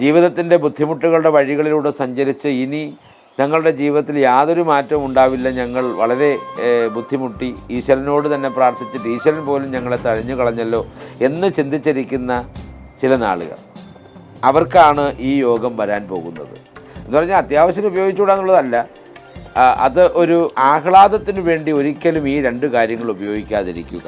ജീവിതത്തിന്റെ ബുദ്ധിമുട്ടുകളുടെ വഴികളിലൂടെ സഞ്ചരിച്ച് ഇനി ഞങ്ങളുടെ ജീവിതത്തിൽ യാതൊരു മാറ്റവും ഉണ്ടാവില്ല. ഞങ്ങൾ വളരെ ബുദ്ധിമുട്ടി. ഈശ്വരനോട് തന്നെ പ്രാർത്ഥിച്ചിട്ട് ഈശ്വരൻ പോലും ഞങ്ങളെ തഴഞ്ഞു കളഞ്ഞല്ലോ എന്ന് ചിന്തിച്ചിരിക്കുന്ന ചില നാളുകൾ. അവർക്കാണ് ഈ യോഗം വരാൻ പോകുന്നത്. എന്ന് പറഞ്ഞാൽ അത്യാവശ്യം ഉപയോഗിച്ചുകൂടാന്നുള്ളതല്ല അത് ഒരു ആഹ്ലാദത്തിന് വേണ്ടി ഒരിക്കലും ഈ രണ്ട് കാര്യങ്ങൾ ഉപയോഗിക്കാതിരിക്കുക.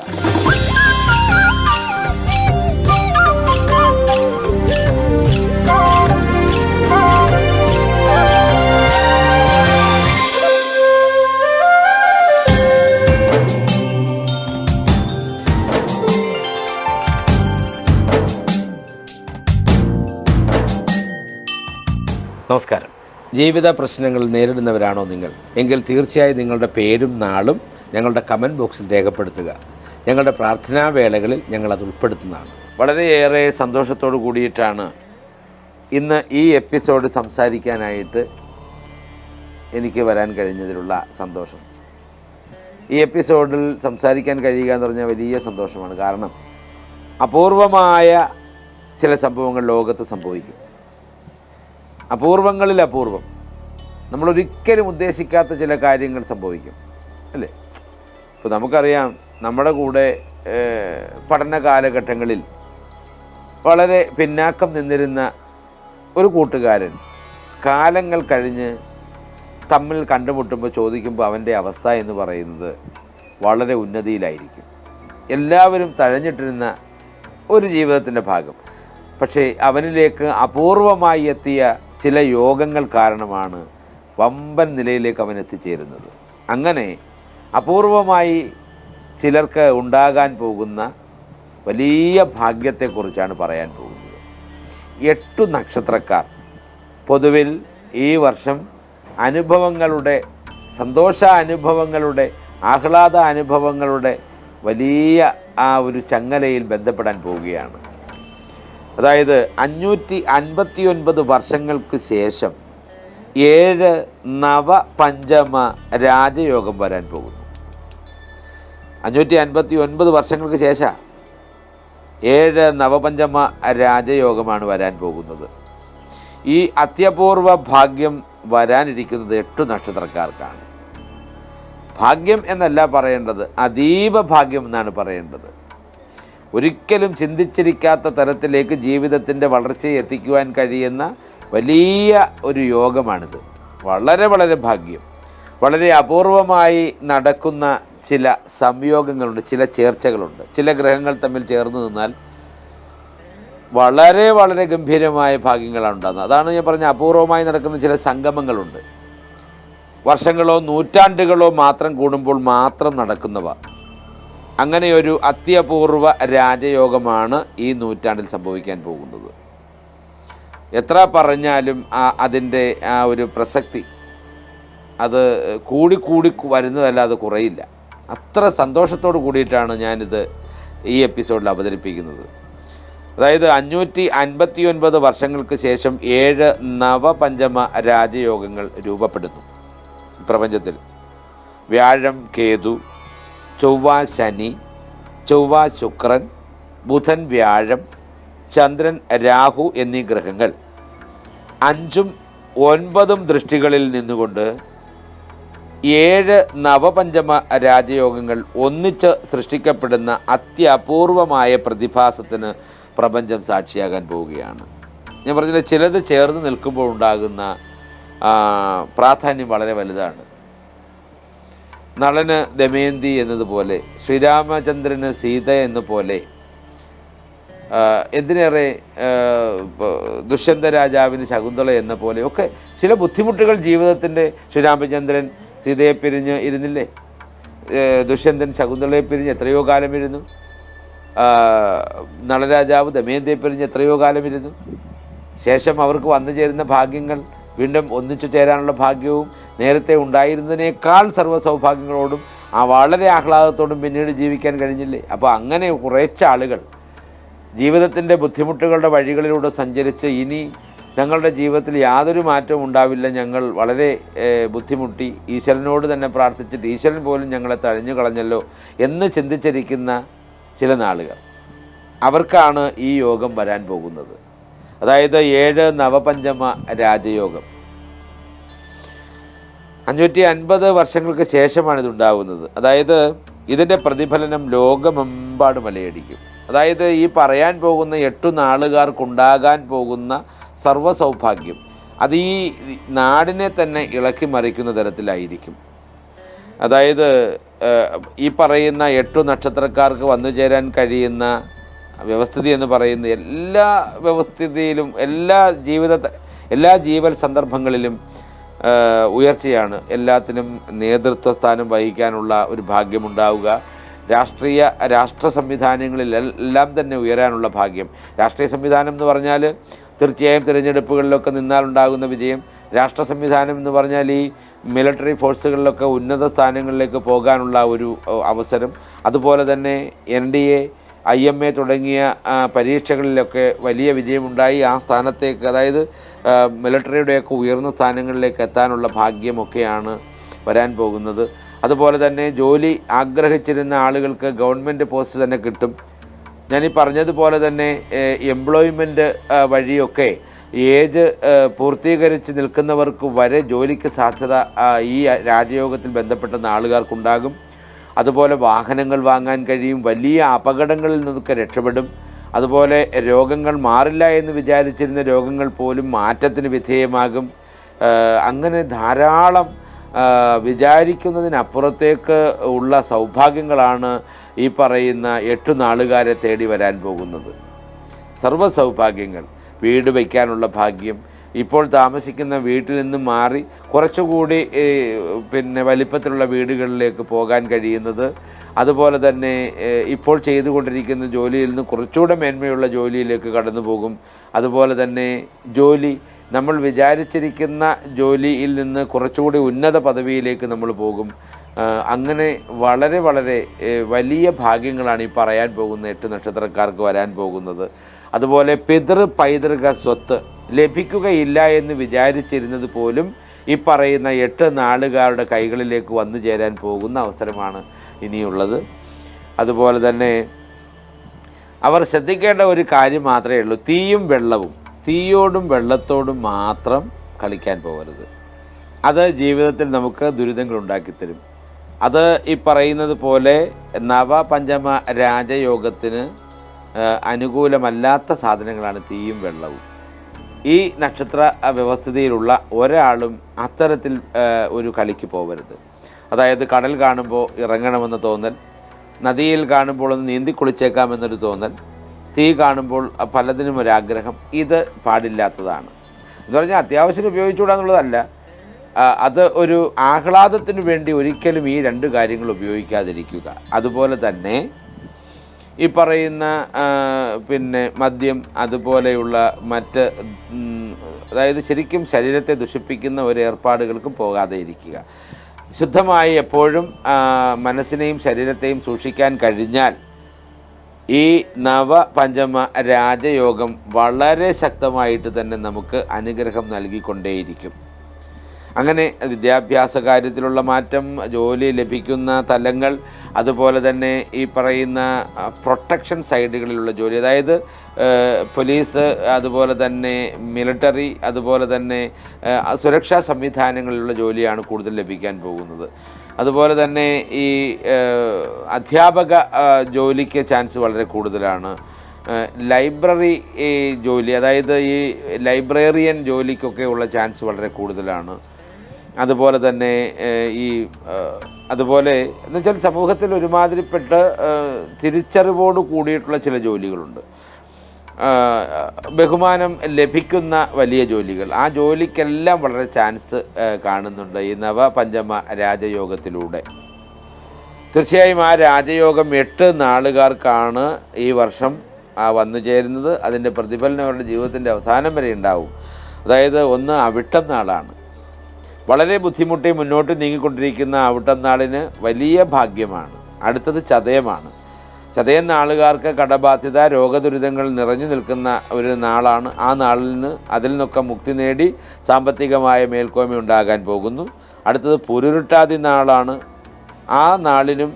നമസ്കാരം. ജീവിത പ്രശ്നങ്ങൾ നേരിടുന്നവരാണോ നിങ്ങൾ? എങ്കിൽ തീർച്ചയായും നിങ്ങളുടെ പേരും നാളും ഞങ്ങളുടെ കമന്റ് ബോക്സിൽ രേഖപ്പെടുത്തുക. ഞങ്ങളുടെ പ്രാർത്ഥനാ വേളകളിൽ ഞങ്ങളത് ഉൾപ്പെടുത്തുന്നതാണ്. വളരെയേറെ സന്തോഷത്തോടു കൂടിയിട്ടാണ് ഇന്ന് ഈ എപ്പിസോഡ് സംസാരിക്കാനായിട്ട് എനിക്ക് വരാൻ കഴിഞ്ഞതിലുള്ള സന്തോഷം. ഈ എപ്പിസോഡിൽ സംസാരിക്കാൻ കഴിയുക എന്ന് പറഞ്ഞാൽ വലിയ സന്തോഷമാണ്. കാരണം അപൂർവമായ ചില സംഭവങ്ങൾ ലോകത്ത് സംഭവിക്കും. അപൂർവങ്ങളിൽ അപൂർവം. നമ്മളൊരിക്കലും ഉദ്ദേശിക്കാത്ത ചില കാര്യങ്ങൾ സംഭവിക്കും. അല്ലേ? ഇപ്പോൾ നമുക്കറിയാം നമ്മുടെ കൂടെ പഠന കാലഘട്ടങ്ങളിൽ വളരെ പിന്നാക്കം നിന്നിരുന്ന ഒരു കൂട്ടുകാരൻ കാലങ്ങൾ കഴിഞ്ഞ് തമ്മിൽ കണ്ടുമുട്ടുമ്പോൾ ചോദിക്കുമ്പോൾ അവന്റെ അവസ്ഥ എന്ന് പറയുന്നത് വളരെ ഉന്നതിയിലായിരിക്കും. എല്ലാവരും തഴഞ്ഞിട്ടിരുന്ന ഒരു ജീവിതത്തിന്റെ ഭാഗം. പക്ഷേ അവനിലേക്ക് അപൂർവമായി എത്തിയ ചില യോഗങ്ങൾ കാരണമാണ് വമ്പൻ നിലയിലേക്ക് അവൻ എത്തിച്ചേരുന്നത്. അങ്ങനെ അപൂർവമായി ചിലർക്ക് ഉണ്ടാകാൻ പോകുന്ന വലിയ ഭാഗ്യത്തെക്കുറിച്ചാണ് പറയാൻ പോകുന്നത്. എട്ടു നക്ഷത്രക്കാർ. പൊതുവിൽ ഈ വർഷം അനുഭവങ്ങളുടെ സന്തോഷ അനുഭവങ്ങളുടെ ആഹ്ലാദ അനുഭവങ്ങളുടെ വലിയ ആ ഒരു ചങ്ങലയിൽ ബന്ധപ്പെടാൻ പോവുകയാണ്. അതായത് അഞ്ഞൂറ്റി അൻപത്തി ഒൻപത് വർഷങ്ങൾക്ക് ശേഷം ഏഴ് നവ പഞ്ചമ രാജയോഗം വരാൻ പോകുന്നു. അഞ്ഞൂറ്റി അൻപത്തി ഒൻപത് വർഷങ്ങൾക്ക് ശേഷം ഏഴ് നവപഞ്ചമ രാജയോഗമാണ് വരാൻ പോകുന്നത്. ഈ അത്യപൂർവ ഭാഗ്യം വരാനിരിക്കുന്നത് എട്ടു നക്ഷത്രക്കാർക്കാണ്. ഭാഗ്യം എന്നല്ല പറയേണ്ടത് അതീവ ഭാഗ്യം എന്നാണ് പറയേണ്ടത്. ഒരിക്കലും ചിന്തിച്ചിരിക്കാത്ത തരത്തിലേക്ക് ജീവിതത്തിന്റെ വളർച്ചയെ എത്തിക്കുവാൻ കഴിയുന്ന വലിയ ഒരു യോഗമാണിത്. വളരെ വളരെ ഭാഗ്യം. വളരെ അപൂർവമായി നടക്കുന്ന ചില സംയോഗങ്ങളുണ്ട് ചില ചേർച്ചകളുണ്ട്. ചില ഗ്രഹങ്ങൾ തമ്മിൽ ചേർന്ന് നിന്നാൽ വളരെ വളരെ ഗംഭീരമായ ഭാഗ്യങ്ങളാണ് ഉണ്ടാകുന്നത്. അതാണ് ഞാൻ പറഞ്ഞ അപൂർവമായി നടക്കുന്ന ചില സംഗമങ്ങളുണ്ട്. വർഷങ്ങളോ നൂറ്റാണ്ടുകളോ മാത്രം കൂടുമ്പോൾ മാത്രം നടക്കുന്നവ. അങ്ങനെ ഒരു അത്യപൂർവ രാജയോഗമാണ് ഈ നൂറ്റാണ്ടിൽ സംഭവിക്കാൻ പോകുന്നത്. എത്ര പറഞ്ഞാലും ആ അതിന്റെ ആ ഒരു പ്രസക്തി അത് കൂടിക്കൂടി കൂടി വരുന്നതല്ലാതെ കുറയില്ല. അത്ര സന്തോഷത്തോട് കൂടിയിട്ടാണ് ഞാനിത് ഈ എപ്പിസോഡിൽ അവതരിപ്പിക്കുന്നത്. അതായത് അഞ്ഞൂറ്റി അൻപത്തി ഒൻപത് വർഷങ്ങൾക്ക് ശേഷം ഏഴ് നവപഞ്ചമ രാജയോഗങ്ങൾ രൂപപ്പെടുന്നു പ്രപഞ്ചത്തിൽ. വ്യാഴം കേതു ചൊവ്വ ശനി ചൊവ്വ ശുക്രൻ ബുധൻ വ്യാഴം ചന്ദ്രൻ രാഹു എന്നീ ഗ്രഹങ്ങൾ. അഞ്ചും ഒൻപതും ദൃഷ്ടികളിൽ നിന്നുകൊണ്ട് ഏഴ് നവപഞ്ചമ രാജയോഗങ്ങൾ ഒന്നിച്ച് സൃഷ്ടിക്കപ്പെടുന്ന അത്യപൂർവമായ പ്രതിഭാസത്തിന് പ്രപഞ്ചം സാക്ഷിയാകാൻ പോവുകയാണ്. ഞാൻ പറഞ്ഞില്ല ചിലത് ചേർന്ന് നിൽക്കുമ്പോൾ ഉണ്ടാകുന്ന പ്രാധാന്യം വളരെ വലുതാണ്. നളന് ദമയന്തി എന്നതുപോലെ ശ്രീരാമചന്ദ്രന് സീത എന്നപോലെ എന്തിനേറെ ദുഷ്യന്ത രാജാവിന് ശകുന്തള എന്ന പോലെ ഒക്കെ ചില ബുദ്ധിമുട്ടുകൾ ജീവിതത്തിന്റെ ശ്രീരാമചന്ദ്രൻ സീതയെ പിരിഞ്ഞ് ഇരുന്നില്ലേ? ദുഷ്യന്തൻ ശകുന്തളയെ പിരിഞ്ഞ് എത്രയോ കാലം ഇരുന്നു. നളരാജാവ് ദമയന്തിയെ പിരിഞ്ഞ് എത്രയോ കാലം ഇരുന്നു. ശേഷം അവർക്ക് വന്നു ചേരുന്ന ഭാഗ്യങ്ങൾ വീണ്ടും ഒന്നിച്ചു ചേരാനുള്ള ഭാഗ്യവും നേരത്തെ ഉണ്ടായിരുന്നതിനേക്കാൾ സർവ സൗഭാഗ്യങ്ങളോടും ആ വളരെ ആഹ്ലാദത്തോടും പിന്നീട് ജീവിക്കാൻ കഴിഞ്ഞില്ലേ? അപ്പോൾ അങ്ങനെ കുറേച്ച ആളുകൾ ജീവിതത്തിന്റെ ബുദ്ധിമുട്ടുകളുടെ വഴികളിലൂടെ സഞ്ചരിച്ച് ഇനി ഞങ്ങളുടെ ജീവിതത്തിൽ യാതൊരു മാറ്റവും ഉണ്ടാവില്ല. ഞങ്ങൾ വളരെ ബുദ്ധിമുട്ടി. ഈശ്വരനോട് തന്നെ പ്രാർത്ഥിച്ചിട്ട് ഈശ്വരൻ പോലും ഞങ്ങളെ തഴഞ്ഞു കളഞ്ഞല്ലോ എന്ന് ചിന്തിച്ചിരിക്കുന്ന ചില നാളുകൾ. അവർക്കാണ് ഈ യോഗം വരാൻ പോകുന്നത്. അതായത് ഏഴ് നവപഞ്ചമ രാജയോഗം. അഞ്ഞൂറ്റി അൻപത് വർഷങ്ങൾക്ക് ശേഷമാണ് ഇതുണ്ടാകുന്നത് അതായത് ഇതിന്റെ പ്രതിഫലനം ലോകമെമ്പാട് മലയടിക്കും അതായത് ഈ പറയാൻ പോകുന്ന എട്ടു നാളുകാർക്കുണ്ടാകാൻ പോകുന്ന സർവ സൗഭാഗ്യം അത് ഈ നാടിനെ തന്നെ ഇളക്കി മറിക്കുന്ന തരത്തിലായിരിക്കും. അതായത് ഈ പറയുന്ന എട്ടു നക്ഷത്രക്കാർക്ക് വന്നു ചേരാൻ കഴിയുന്ന വ്യവസ്ഥിതി എന്ന് പറയുന്ന എല്ലാ വ്യവസ്ഥിതിയിലും എല്ലാ ജീവിത എല്ലാ ജീവൽ സന്ദർഭങ്ങളിലും ഉയർച്ചയാണ് എല്ലാത്തിനും നേതൃത്വ സ്ഥാനം വഹിക്കാനുള്ള ഒരു ഭാഗ്യമുണ്ടാവുക. രാഷ്ട്രീയ രാഷ്ട്ര സംവിധാനങ്ങളിൽ എല്ലാം തന്നെ ഉയരാനുള്ള ഭാഗ്യം. രാഷ്ട്രീയ സംവിധാനം എന്ന് പറഞ്ഞാൽ തീർച്ചയായും തിരഞ്ഞെടുപ്പുകളിലൊക്കെ നിന്നാലുണ്ടാകുന്ന വിജയം. രാഷ്ട്ര സംവിധാനം എന്ന് പറഞ്ഞാൽ ഈ മിലിറ്ററി ഫോഴ്സുകളിലൊക്കെ ഉന്നത സ്ഥാനങ്ങളിലേക്ക് പോകാനുള്ള ഒരു അവസരം. അതുപോലെ തന്നെ N D A I M A തുടങ്ങിയ പരീക്ഷകളിലൊക്കെ വലിയ വിജയമുണ്ടായി. ആ സ്ഥാനത്തേക്ക് അതായത് മിലിറ്ററിയുടെയൊക്കെ ഉയർന്ന സ്ഥാനങ്ങളിലേക്ക് എത്താനുള്ള ഭാഗ്യമൊക്കെയാണ് വരാൻ പോകുന്നത്. അതുപോലെ തന്നെ ജോലി ആഗ്രഹിച്ചിരുന്ന ആളുകൾക്ക് ഗവൺമെന്റ് പോസ്റ്റ് തന്നെ കിട്ടും. ഞാൻ ഈ പറഞ്ഞതുപോലെ തന്നെ എംപ്ലോയ്മെന്റ് വഴിയൊക്കെ ഏജ് പൂർത്തീകരിച്ച് നിൽക്കുന്നവർക്ക് വരെ ജോലിക്ക് സാധ്യത ഈ രാജയോഗത്തിൽ ബന്ധപ്പെട്ട ആളുകാർക്കുണ്ടാകും അതുപോലെ വാഹനങ്ങൾ വാങ്ങാൻ കഴിയും വലിയ അപകടങ്ങളിൽ നിന്നൊക്കെ രക്ഷപ്പെടും. അതുപോലെ രോഗങ്ങൾ മാറില്ല എന്ന് വിചാരിച്ചിരുന്ന രോഗങ്ങൾ പോലും മാറ്റത്തിന് വിധേയമാകും. അങ്ങനെ ധാരാളം വിചാരിക്കുന്നതിനപ്പുറത്തേക്ക് ഉള്ള സൗഭാഗ്യങ്ങളാണ് ഈ പറയുന്ന എട്ട് നാളുകാരെ തേടി വരാൻ പോകുന്നത്. സർവ സൗഭാഗ്യങ്ങൾ വീട് വയ്ക്കാനുള്ള ഭാഗ്യം ഇപ്പോൾ താമസിക്കുന്ന വീട്ടിൽ നിന്ന് മാറി കുറച്ചുകൂടി പിന്നെ വലിപ്പത്തിലുള്ള വീടുകളിലേക്ക് പോകാൻ കഴിയുന്നത്. അതുപോലെ തന്നെ ഇപ്പോൾ ചെയ്തുകൊണ്ടിരിക്കുന്ന ജോലിയിൽ നിന്ന് കുറച്ചുകൂടെ മേന്മയുള്ള ജോലിയിലേക്ക് കടന്നു പോകും അതുപോലെ തന്നെ ജോലി നമ്മൾ വിചാരിച്ചിരിക്കുന്ന ജോലിയിൽ നിന്ന് കുറച്ചുകൂടി ഉന്നത പദവിയിലേക്ക് നമ്മൾ പോകും. അങ്ങനെ വളരെ വളരെ വലിയ ഭാഗ്യങ്ങളാണ് ഈ പറയാൻ പോകുന്ന എട്ട് നക്ഷത്രക്കാർക്ക് വരാൻ പോകുന്നത്. അതുപോലെ പിതൃ പൈതൃക സ്വത്ത് ലഭിക്കുകയില്ല എന്ന് വിചാരിച്ചിരുന്നത് പോലും ഈ പറയുന്ന എട്ട് നാളുകാരുടെ കൈകളിലേക്ക് വന്നു ചേരാൻ പോകുന്ന അവസരമാണ് ഇനിയുള്ളത്. അതുപോലെ തന്നെ അവർ ശ്രദ്ധിക്കേണ്ട ഒരു കാര്യം മാത്രമേ ഉള്ളൂ. തീയും വെള്ളവും തീയോടും വെള്ളത്തോടും മാത്രം കളിക്കാൻ പോകരുത്. അത് ജീവിതത്തിൽ നമുക്ക് ദുരിതങ്ങൾ ഉണ്ടാക്കിത്തരും. അത് ഈ പറയുന്നത് പോലെ നവപഞ്ചമ രാജയോഗത്തിന് അനുകൂലമല്ലാത്ത സാധനങ്ങളാണ് തീയും വെള്ളവും. ഈ നക്ഷത്ര വ്യവസ്ഥിതിയിലുള്ള ഒരാളും അത്തരത്തിൽ ഒരു കളിക്ക് പോകരുത് അതായത് കടൽ കാണുമ്പോൾ ഇറങ്ങണമെന്ന് തോന്നൽ നദിയിൽ കാണുമ്പോൾ ഒന്ന് നീന്തി കുളിച്ചേക്കാമെന്നൊരു തോന്നൽ തീ കാണുമ്പോൾ പലതിനും ഒരാഗ്രഹം ഇത് പാടില്ലാത്തതാണ്. എന്ന് പറഞ്ഞാൽ അത്യാവശ്യം ഉപയോഗിച്ചുകൂടാന്നുള്ളതല്ല അത് ഒരു ആഹ്ലാദത്തിന് വേണ്ടി ഒരിക്കലും ഈ രണ്ട് കാര്യങ്ങൾ ഉപയോഗിക്കാതിരിക്കുക. അതുപോലെ തന്നെ ഈ പറയുന്ന പിന്നെ മദ്യം അതുപോലെയുള്ള മറ്റ് അതായത് ശരിക്കും ശരീരത്തെ ദുഷിപ്പിക്കുന്ന ഒരു ഏർപ്പാടുകൾക്കും പോകാതെ ഇരിക്കുക. ശുദ്ധമായി എപ്പോഴും മനസ്സിനെയും ശരീരത്തെയും സൂക്ഷിക്കാൻ കഴിഞ്ഞാൽ ഈ നവ പഞ്ചമ രാജയോഗം വളരെ ശക്തമായിട്ട് തന്നെ നമുക്ക് അനുഗ്രഹം നൽകിക്കൊണ്ടേയിരിക്കും. അങ്ങനെ വിദ്യാഭ്യാസ കാര്യത്തിലുള്ള മാറ്റം ജോലി ലഭിക്കുന്ന തലങ്ങൾ അതുപോലെ തന്നെ ഈ പറയുന്ന പ്രൊട്ടക്ഷൻ സൈഡുകളിലുള്ള ജോലി. അതായത് പോലീസ് അതുപോലെ തന്നെ മിലിറ്ററി അതുപോലെ തന്നെ സുരക്ഷാ സംവിധാനങ്ങളിലുള്ള ജോലിയാണ് കൂടുതൽ ലഭിക്കാൻ പോകുന്നത്. അതുപോലെ തന്നെ ഈ അധ്യാപക ജോലിക്ക് ചാൻസ് വളരെ കൂടുതലാണ്. ലൈബ്രറി ജോലി അതായത് ഈ ലൈബ്രേറിയൻ ജോലിക്കൊക്കെ ഉള്ള ചാൻസ് വളരെ കൂടുതലാണ്. അതുപോലെ തന്നെ ഈ അതുപോലെ എന്ന് വെച്ചാൽ സമൂഹത്തിൽ ഒരുമാതിരിപ്പെട്ട തിരിച്ചറിവോട് കൂടിയിട്ടുള്ള ചില ജോലികളുണ്ട്. ബഹുമാനം ലഭിക്കുന്ന വലിയ ജോലികൾ. ആ ജോലിക്കെല്ലാം വളരെ ചാൻസ് കാണുന്നുണ്ട് ഈ നവ പഞ്ചമ രാജയോഗത്തിലൂടെ. തീർച്ചയായും ആ രാജയോഗം എട്ട് നാളുകാർക്കാണ് ഈ വർഷം ആ വന്നു ചേരുന്നത്. അതിന്റെ പ്രതിഫലനം അവരുടെ ജീവിതത്തിന്റെ അവസാനം വരെ ഉണ്ടാവും. അതായത് ഒന്ന് അവിട്ടം നാളാണ്. വളരെ ബുദ്ധിമുട്ടി മുന്നോട്ട് നീങ്ങിക്കൊണ്ടിരിക്കുന്ന അവിട്ടം നാളിന് വലിയ ഭാഗ്യമാണ്. അടുത്തത് ചതയമാണ്. ചതയം നാളുകാർക്ക് കടബാധ്യത രോഗദുരിതങ്ങൾ നിറഞ്ഞു നിൽക്കുന്ന ഒരു നാളാണ്. ആ നാളിൽ നിന്ന് അതിൽ നിന്നൊക്കെ മുക്തി നേടി സാമ്പത്തികമായ മേൽക്കോയ്മ ഉണ്ടാകാൻ പോകുന്നു. അടുത്തത് പുരുരുട്ടാതി നാളാണ്. ആ നാളിനും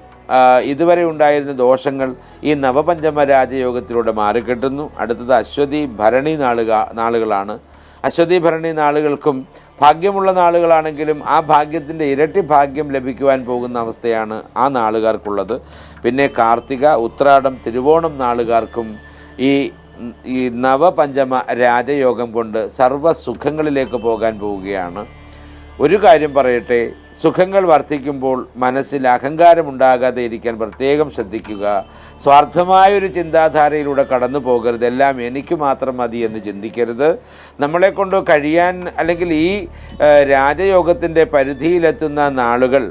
ഇതുവരെ ഉണ്ടായിരുന്ന ദോഷങ്ങൾ ഈ നവപഞ്ചമ രാജയോഗത്തിലൂടെ മാറിക്കിട്ടുന്നു. അടുത്തത് അശ്വതി ഭരണി നാളുക നാളുകളാണ്. അശ്വതി ഭരണി നാളുകൾക്കും ഭാഗ്യമുള്ള നാളുകളാണെങ്കിലും ആ ഭാഗ്യത്തിന്റെ ഇരട്ടി ഭാഗ്യം ലഭിക്കുവാൻ പോകുന്ന അവസ്ഥയാണ് ആ നാളുകാർക്കുള്ളത്. പിന്നെ കാർത്തിക ഉത്രാടം തിരുവോണം നാളുകാർക്കും ഈ ഈ നവപഞ്ചമ രാജയോഗം കൊണ്ട് സർവസുഖങ്ങളിലേക്ക് പോകാൻ പോവുകയാണ്. ഒരു കാര്യം പറയട്ടെ സുഖങ്ങൾ വർദ്ധിക്കുമ്പോൾ മനസ്സിൽ അഹങ്കാരമുണ്ടാകാതെ ഇരിക്കാൻ പ്രത്യേകം ശ്രദ്ധിക്കുക. സ്വാർത്ഥമായൊരു ചിന്താധാരയിലൂടെ കടന്നു പോകരുത് എല്ലാം എനിക്ക് മാത്രം മതി എന്ന് ചിന്തിക്കരുത്. നമ്മളെ കൊണ്ട് കഴിയാൻ അല്ലെങ്കിൽ ഈ രാജയോഗത്തിന്റെ പരിധിയിലെത്തുന്ന നാളുകൾ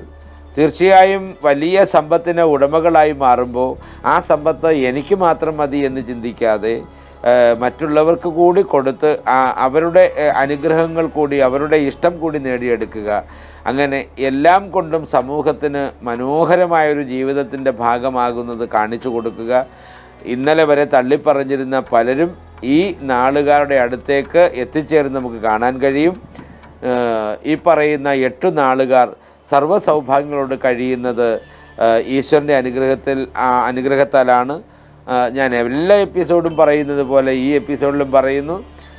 തീർച്ചയായും വലിയ സമ്പത്തിന് ഉടമകളായി മാറുമ്പോൾ ആ സമ്പത്ത് എനിക്ക് മാത്രം മതി എന്ന് ചിന്തിക്കാതെ മറ്റുള്ളവർക്ക് കൂടി കൊടുത്ത് അവരുടെ അനുഗ്രഹങ്ങൾ കൂടി അവരുടെ ഇഷ്ടം കൂടി നേടിയെടുക്കുക. അങ്ങനെ എല്ലാം കൊണ്ടും സമൂഹത്തിന് മനോഹരമായൊരു ജീവിതത്തിന്റെ ഭാഗമാകുന്നത് കാണിച്ചു കൊടുക്കുക. ഇന്നലെ വരെ തള്ളിപ്പറഞ്ഞിരുന്ന പലരും ഈ നാളുകാരുടെ അടുത്തേക്ക് എത്തിച്ചേർന്ന് നമുക്ക് കാണാൻ കഴിയും. ഈ പറയുന്ന എട്ട് നാളുകാർ സർവ സൗഭാഗ്യങ്ങളോട് കഴിയുന്നത് ഈശ്വരന്റെ അനുഗ്രഹത്തിൽ അനുഗ്രഹത്താലാണ്. ഞാൻ എല്ലാ എപ്പിസോഡും പറയുന്നത് പോലെ ഈ എപ്പിസോഡിലും പറയുന്നു.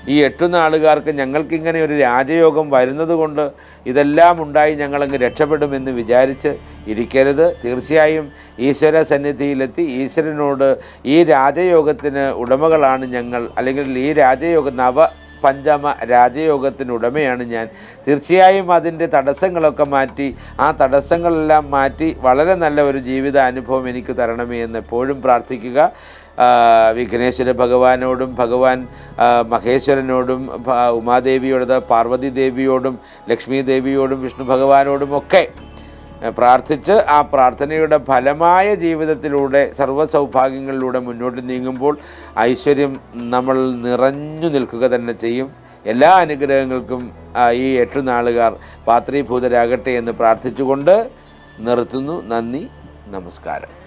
ഈ എട്ട് നാളുകാർക്ക് ഞങ്ങൾക്കിങ്ങനെ ഒരു രാജയോഗം വരുന്നത് കൊണ്ട് ഇതെല്ലാം ഉണ്ടായി ഞങ്ങളങ്ങ് രക്ഷപ്പെടുമെന്ന് വിചാരിച്ച് ഇരിക്കരുത്. തീർച്ചയായും ഈശ്വര സന്നിധിയിലെത്തി ഈശ്വരനോട് ഈ രാജയോഗത്തിന് ഉടമകളാണ് ഞങ്ങൾ. അല്ലെങ്കിൽ ഈ രാജയോഗ നവ പഞ്ചമ രാജയോഗത്തിനുടമയാണ് ഞാൻ. തീർച്ചയായും അതിന്റെ തടസ്സങ്ങളൊക്കെ മാറ്റി ആ തടസ്സങ്ങളെല്ലാം മാറ്റി വളരെ നല്ല ഒരു ജീവിത അനുഭവം എനിക്ക് തരണമേ എന്ന് എപ്പോഴും പ്രാർത്ഥിക്കുക. വിഘ്നേശ്വര ഭഗവാനോടും ഭഗവാൻ മഹേശ്വരനോടും ഉമാദേവിയോട് പാർവതി ദേവിയോടും ലക്ഷ്മി ദേവിയോടും വിഷ്ണു ഭഗവാനോടും ഒക്കെ പ്രാർത്ഥിച്ച് ആ പ്രാർത്ഥനയുടെ ഫലമായ ജീവിതത്തിലൂടെ സർവസൗഭാഗ്യങ്ങളിലൂടെ മുന്നോട്ട് നീങ്ങുമ്പോൾ ഐശ്വര്യം നമ്മൾ നിറഞ്ഞു നിൽക്കുക തന്നെ ചെയ്യും. എല്ലാ അനുഗ്രഹങ്ങൾക്കും ഈ എട്ടു നാളുകാർ പാത്രീഭൂതരാകട്ടെ എന്ന് പ്രാർത്ഥിച്ചുകൊണ്ട് നിർത്തുന്നു. നന്ദി നമസ്കാരം.